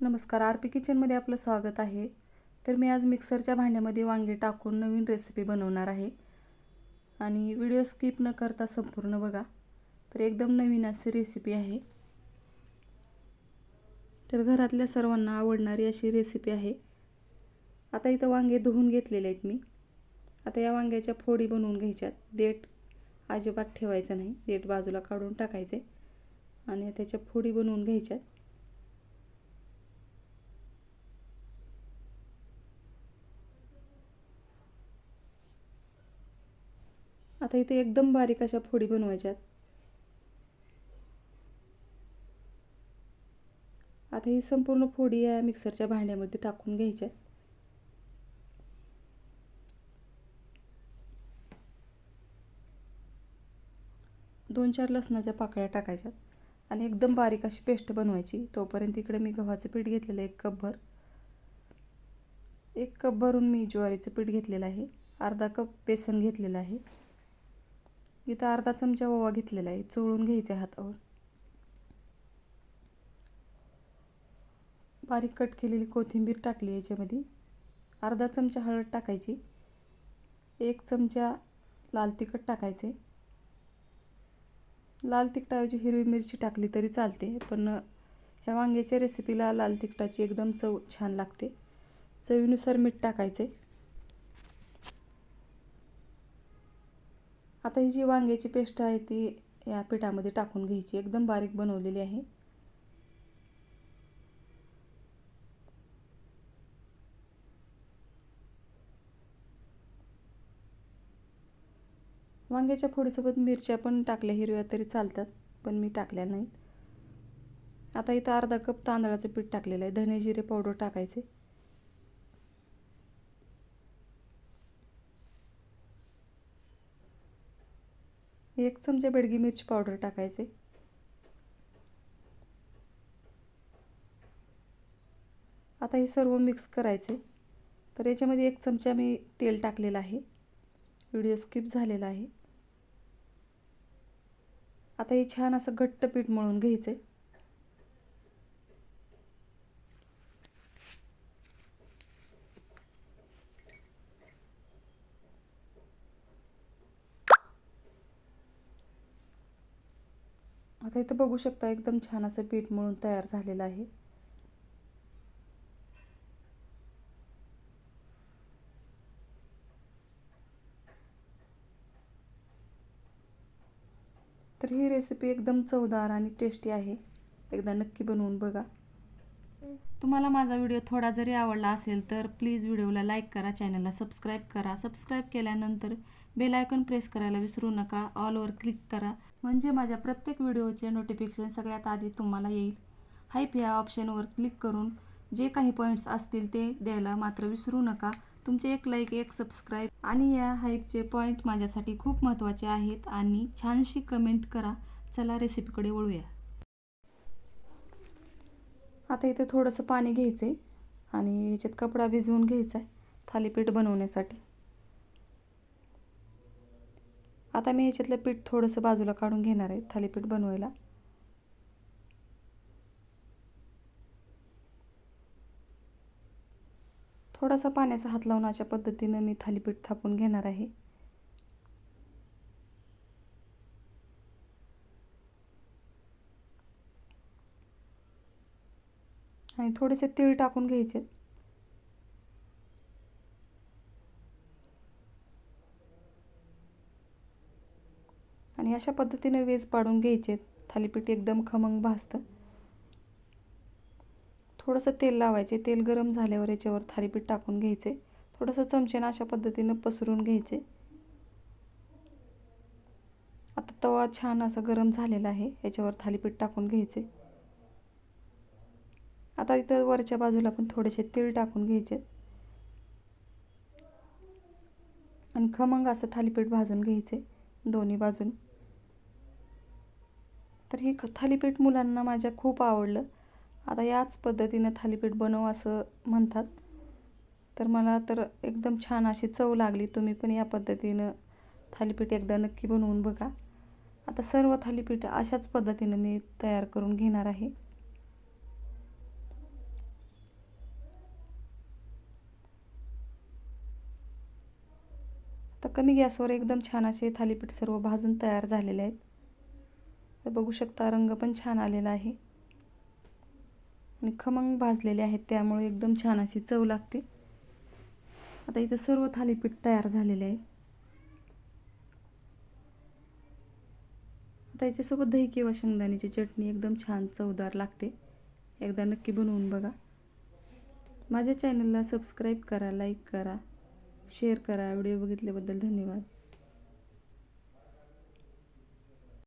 नमस्कार R P किचनमध्ये आपलं स्वागत आहे. तर मी आज मिक्सरच्या भांड्यामध्ये वांगे टाकून नवीन रेसिपी बनवणार आहे. आणि व्हिडिओ स्किप न करता संपूर्ण बघा. तर एकदम नवीन अशी रेसिपी आहे. तर घरातल्या सर्वांना आवडणारी अशी रेसिपी आहे. आता इथं वांगे धुवून घेतलेले आहेत मी. आता या वांग्याच्या फोडी बनवून घ्यायच्यात. देठ अजिबात ठेवायचं नाही. देठ बाजूला काढून टाकायचे. आणि त्याच्या फोडी बनवून घ्यायच्यात. आता इथे एकदम बारीक अशा फोडी बनवायच्यात. आता ही संपूर्ण फोडी या मिक्सरच्या भांड्यामध्ये टाकून घ्यायच्यात. दोन चार लसणाच्या पाकळ्या टाकायच्यात आणि एकदम बारीक अशी पेस्ट बनवायची. तोपर्यंत इकडे मी गव्हाचं पीठ घेतलेलं एक कपभर एक कप भरून मी ज्वारीचं पीठ घेतलेलं आहे. अर्धा कप बेसन घेतलेलं आहे. इथं अर्धा चमचा ओवा घेतलेला आहे चोळून घ्यायचा आहे हातावर. बारीक कट केलेली कोथिंबीर टाकली याच्यामध्ये. अर्धा चमचा हळद टाकायची. एक चमचा लाल तिखट टाकायचे. लाल तिखटाऐवजी हिरवी मिरची टाकली तरी चालते पण ह्या वांग्याच्या रेसिपीला लाल तिखटाची एकदम चव छान लागते. चवीनुसार मीठ टाकायचे. आता ही जी वांग्याची पेस्ट आहे ती या पिठामध्ये टाकून घ्यायची. एकदम बारीक बनवलेली आहे. वांग्याच्या फोडीसोबत मिरच्या पण टाकल्या हिरव्या तरी चालतात पण मी टाकल्या नाहीत. आता इथं अर्धा कप तांदळाचं पीठ टाकलेलं आहे. धने जिरे पावडर टाकायचे. एक चमचा बेडगी मिरची पावडर टाकायचे. आता हे सर्व मिक्स करायचे. तर याच्यामध्ये एक चमचा मी तेल टाकलेलं आहे. व्हिडिओ स्किप झालेला आहे. आता हे छान असं घट्ट पीठ मळून घ्यायचं. आहे आता इथं बघू शकता एकदम छान असं पीठ मळून तयार झालेलं आहे. तर ही रेसिपी एकदम चवदार आणि टेस्टी आहे. एकदा नक्की बनवून बघा. तुम्हाला माझा व्हिडिओ थोडा जरी आवडला असेल तर प्लीज व्हिडिओला लाईक करा चॅनलला सबस्क्राईब करा. सबस्क्राईब केल्यानंतर बेल आयकॉन प्रेस करायला विसरू नका. ऑलवर क्लिक करा. म्हणजे माझ्या प्रत्येक व्हिडिओचे नोटिफिकेशन सगळ्यात आधी तुम्हाला येईल. हाईप या ऑप्शनवर क्लिक करून जे काही पॉईंट्स असतील ते द्यायला मात्र विसरू नका. तुमचे एक लाईक एक सबस्क्राईब आणि या हाईपचे पॉईंट माझ्यासाठी खूप महत्त्वाचे आहेत आणि छानशी कमेंट करा. चला रेसिपीकडे वळूया. आता इथे थोडंसं पाणी घ्यायचं आहे आणि याच्यात कपडा भिजवून घ्यायचा आहे थालीपीठ बनवण्यासाठी. आता मी ह्याच्यातलं पीठ थोडंसं बाजूला काढून घेणार आहे थालीपीठ बनवायला. थोडासा पाण्याचा हात लावून अशा पद्धतीनं मी थालीपीठ थापून घेणार आहे. आणि थोडेसे तीळ टाकून घ्यायचे. आणि अशा पद्धतीने वेज पाडून घ्यायचे. थालीपीठ एकदम खमंग भाजतं. थोडंसं तेल लावायचे. तेल गरम झाल्यावर याच्यावर थालीपीठ टाकून घ्यायचे. थोडंसं चमचेनं अशा पद्धतीनं पसरून घ्यायचे. आता तवा छान असं गरम झालेला आहे. याच्यावर थालीपीठ टाकून घ्यायचे. आता इथं वरच्या बाजूला पण थोडेसे तीळ टाकून घ्यायचे. आणि खमंग असं थालीपीठ भाजून घ्यायचे. दोन्ही बाजून. तर हे थालीपीठ मुलांना माझ्या खूप आवडलं. आता याच पद्धतीनं थालीपीठ बनव असं म्हणतात. तर मला तर एकदम छान अशी चव लागली. तुम्ही पण या पद्धतीनं थालीपीठ एकदा नक्की बनवून बघा. आता सर्व थालीपीठ अशाच पद्धतीनं मी तयार करून घेणार आहे. तर कमी गॅसवर एकदम छान असे थालीपीठ सर्व भाजून तयार झालेले आहेत. तर बघू शकता रंग पण छान आलेला आहे. आणि खमंग भाजलेले आहेत त्यामुळे एकदम छान अशी चव लागते. आता इथं सर्व थालीपीठ तयार झालेले आहेत आता याच्यासोबत दही किंवा शेंगदाण्याची चटणी एकदम छान चवदार लागते. एकदा नक्की बनवून बघा. माझ्या चॅनलला सबस्क्राईब करा लाईक करा शेअर करा. व्हिडिओ बघितल्याबद्दल धन्यवाद.